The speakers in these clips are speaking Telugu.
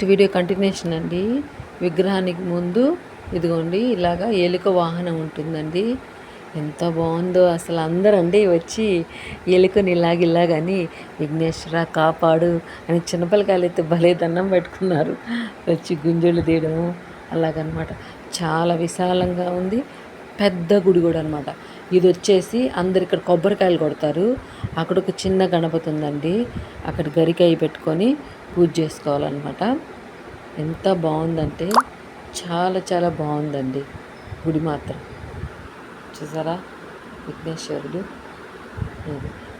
నెక్స్ట్ వీడియో కంటిన్యూషన్ అండి. విగ్రహానికి ముందు ఇదిగోండి ఇలాగా ఎలుక వాహనం ఉంటుందండి. ఎంత బాగుందో అసలు అందరండి వచ్చి ఎలుకని ఇలాగ ఇలాగని విఘ్నేశ్వర కాపాడు అని చిన్నపిల్లకాయలు అయితే భలే దండం పెట్టుకున్నారు. వచ్చి గుంజులు తీయడము అలాగనమాట. చాలా విశాలంగా ఉంది. పెద్ద గుడి కూడా అనమాట ఇది వచ్చేసి అందరు ఇక్కడ కొబ్బరికాయలు కొడతారు. అక్కడ ఒక చిన్న గణపతి ఉందండి. అక్కడ గరికాయ పెట్టుకొని పూజ చేసుకోవాలన్నమాట. ఎంత బాగుందంటే చాలా చాలా బాగుందండి గుడి మాత్రం. చూసారా? విఘ్నేశ్వరుడు.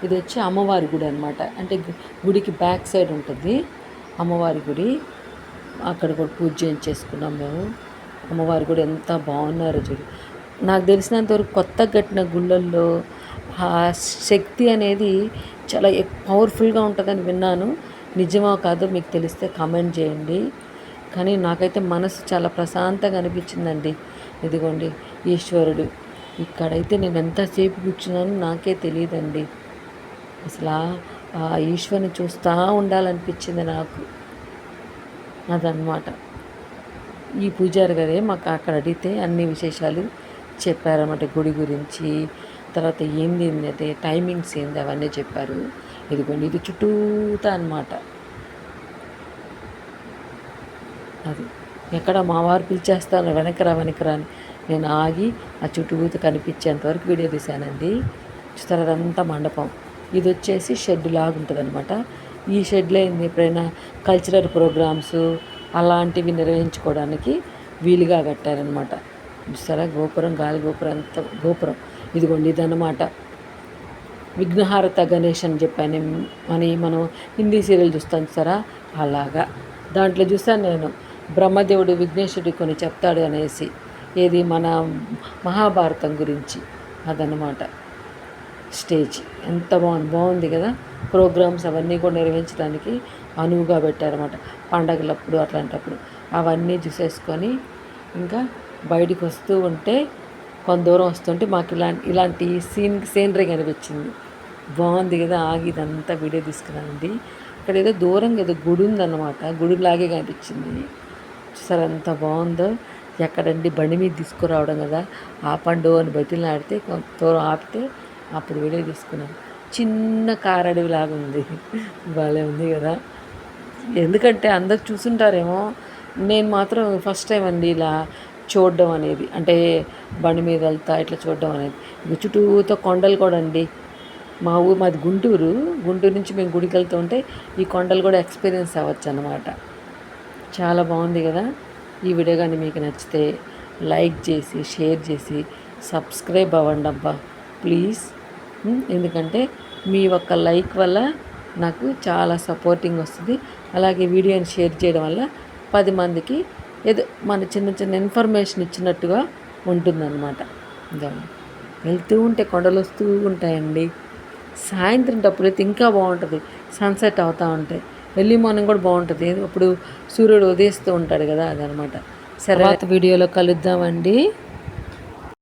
ఇది. వచ్చి అమ్మవారి గుడి అనమాట అంటే గుడికి బ్యాక్ సైడ్ ఉంటుంది అమ్మవారి గుడి. అక్కడ కూడా పూజ చేయించేసుకున్నాం మేము. అమ్మవారి గుడి ఎంత బాగున్నారో చూడు. నాకు తెలిసినంత వరకు కొత్త కట్టిన గుళ్ళల్లో ఆ శక్తి అనేది చాలా పవర్ఫుల్గా ఉంటుందని విన్నాను. నిజమో కాదో మీకు తెలిస్తే కామెంట్ చేయండి. కానీ నాకైతే మనసు చాలా ప్రశాంతంగా అనిపించిందండి. ఇదిగోండి ఈశ్వరుడు. ఇక్కడైతే నేను ఎంతసేపు కూర్చున్నానో నాకే తెలియదండి. అసలు ఆ ఈశ్వరుని చూస్తూ ఉండాలనిపించింది నాకు. అదనమాట ఈ పూజారి గారే మాకు అక్కడ అడిగితే అన్ని విశేషాలు చెప్పారన్నమాట గుడి గురించి. తర్వాత ఏంది అయితే టైమింగ్స్ ఏంది అవన్నీ చెప్పారు. ఇదిగోండి ఇది చుట్టూతా అనమాట అది ఎక్కడ మావారు పిలిచేస్తాను వెనకరా వెనకరా అని నేను ఆగి ఆ చుట్టూత కనిపించేంత వరకు వీడియో తీశానండి. చూస్తారు అదంతా మండపం. ఇది వచ్చేసి షెడ్ లాగా ఉంటుంది అనమాట ఈ షెడ్లో ఏంది? ఎప్పుడైనా కల్చరల్ ప్రోగ్రామ్స్ అలాంటివి నిర్వహించుకోవడానికి వీలుగా కట్టారనమాట చూస్తారా గోపురం గాలి గోపురం అంత గోపురం. ఇదిగోండి ఇదన్నమాట. విఘ్నహారత గణేష్ అని చెప్పాను. అని మనం హిందీ సీరియల్ చూస్తాం చూస్తారా అలాగా. దాంట్లో చూసాను నేను. బ్రహ్మదేవుడు విఘ్నేశ్వరుడు కొన్ని చెప్తాడు అనేసి. ఏది? మన మహాభారతం గురించి. అదనమాట స్టేజ్. ఎంత బాగుంది. బాగుంది కదా? ప్రోగ్రామ్స్ అవన్నీ కూడా నిర్వహించడానికి అనువుగా పెట్టారన్నమాట. పండగలప్పుడు అట్లాంటప్పుడు. అవన్నీ చూసేసుకొని ఇంకా బయటికి వస్తూ ఉంటే కొంత దూరం వస్తుంటే మాకు ఇలాంటి ఇలాంటి సీన్ సీనరీ కనిపించింది. బాగుంది కదా ఆగి ఇదంతా వీడియో తీసుకున్నానండి ఇక్కడ ఏదో దూరంగా ఏదో గుడి ఉందన్నమాట. గుడిలాగే కనిపించింది. చూసారు ఎంత బాగుందో. ఎక్కడండి బండి మీద తీసుకురావడం కదా. ఆపండు అని బయటలు ఆడితే కొంత దూరం ఆపితే అప్పుడు వీడియో తీసుకున్నాను చిన్న కారడవిలాగా ఉంది. భలే ఉంది కదా. ఎందుకంటే అందరు చూసుంటారేమో. నేను మాత్రం ఫస్ట్ టైం అండి ఇలా చూడడం అనేది అంటే బండి మీద వెళ్తా ఇట్లా చూడడం అనేది. చుట్టూతో కొండలు కూడా అండి. మా ఊరు మాది గుంటూరు. గుంటూరు నుంచి మేము గుడికి వెళ్తూ ఉంటే ఈ కొండలు కూడా ఎక్స్పీరియన్స్ అవ్వచ్చు అన్నమాట. చాలా బాగుంది కదా? ఈ వీడియో కానీ మీకు నచ్చితే లైక్ చేసి షేర్ చేసి సబ్స్క్రైబ్ అవ్వండి అబ్బా. ప్లీజ్. ఎందుకంటే మీ ఒక్క లైక్ వల్ల నాకు చాలా సపోర్టింగ్ వస్తుంది. అలాగే వీడియోని షేర్ చేయడం వల్ల పది మందికి ఏదో మన చిన్న చిన్న ఇన్ఫర్మేషన్ ఇచ్చినట్టుగా ఉంటుందన్నమాట. ఇదండి వెళ్తూ ఉంటే కొండలు వస్తూ ఉంటాయండి. సాయంత్రం టప్పుడైతే ఇంకా బాగుంటుంది. సన్సెట్ అవుతూ ఉంటాయి వెళ్ళి మార్నింగ్ కూడా బాగుంటుంది. అప్పుడు సూర్యుడు ఉదయిస్తూ ఉంటాడు కదా అదనమాట. సరే వీడియోలో కలుద్దామండి.